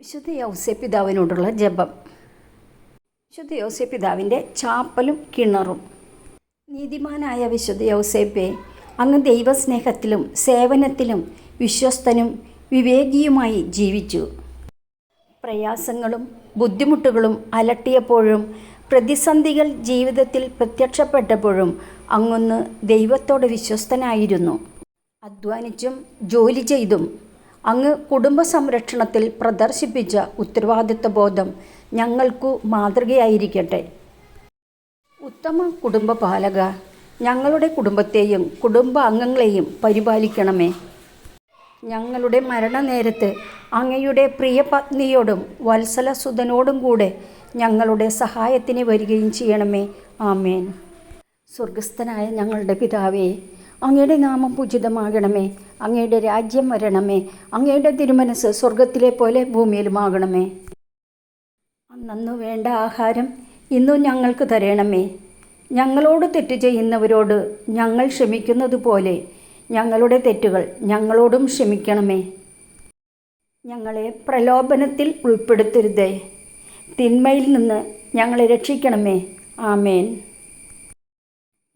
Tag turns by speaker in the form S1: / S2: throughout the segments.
S1: വിശുദ്ധ യൗസെ പിതാവിനോടുള്ള ജപം. വിശുദ്ധ യൗസെ പിതാവിന്റെ ചാപ്പലും കിണറും. നീതിമാനായ വിശുദ്ധ യൗസേപ്പെ അങ്ങ് ദൈവസ്നേഹത്തിലും സേവനത്തിലും വിശ്വസ്തനും വിവേകിയുമായി ജീവിച്ചു. പ്രയാസങ്ങളും ബുദ്ധിമുട്ടുകളും അലട്ടിയപ്പോഴും പ്രതിസന്ധികൾ ജീവിതത്തിൽ പ്രത്യക്ഷപ്പെട്ടപ്പോഴും അങ്ങൊന്ന് ദൈവത്തോട് വിശ്വസ്തനായിരുന്നു. അധ്വാനിച്ചും ജോലി ചെയ്തും അങ്ങ് കുടുംബ സംരക്ഷണത്തിൽ പ്രദർശിപ്പിച്ച ഉത്തരവാദിത്വ ബോധം ഞങ്ങൾക്കു മാതൃകയായിരിക്കട്ടെ. ഉത്തമ കുടുംബ പാലക ഞങ്ങളുടെ കുടുംബത്തെയും കുടുംബ അംഗങ്ങളെയും പരിപാലിക്കണമേ. ഞങ്ങളുടെ മരണനേരത്ത് അങ്ങയുടെ പ്രിയപത്നിയോടും വത്സലസുതനോടും കൂടെ ഞങ്ങളുടെ സഹായത്തിന് വരികയും ചെയ്യണമേ. ആമേൻ. സ്വർഗസ്ഥനായ ഞങ്ങളുടെ പിതാവേ അങ്ങയുടെ നാമം പൂജിതമാകണമേ. അങ്ങയുടെ രാജ്യം വരണമേ. അങ്ങയുടെ തിരുമനസ് സ്വർഗത്തിലെ പോലെ ഭൂമിയിലുമാകണമേ. അന്നു വേണ്ട ആഹാരം ഇന്നും ഞങ്ങൾക്ക് തരണമേ. ഞങ്ങളോട് തെറ്റ് ചെയ്യുന്നവരോട് ഞങ്ങൾ ക്ഷമിക്കുന്നത് പോലെ ഞങ്ങളുടെ തെറ്റുകൾ ഞങ്ങളോടും ക്ഷമിക്കണമേ. ഞങ്ങളെ പ്രലോഭനത്തിൽ ഉൾപ്പെടുത്തരുതേ. തിന്മയിൽ നിന്ന് ഞങ്ങളെ രക്ഷിക്കണമേ. ആമേൻ.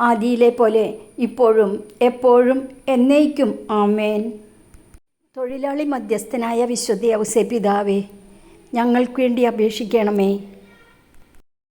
S1: ആദിയിലെ പോലെ ഇപ്പോഴും എപ്പോഴും എന്നേക്കും ആമേൻ. തൊഴിലാളി മധ്യസ്ഥനായ വിശുദ്ധ പിതാവേ ഞങ്ങൾക്ക് വേണ്ടി അപേക്ഷിക്കണമേ.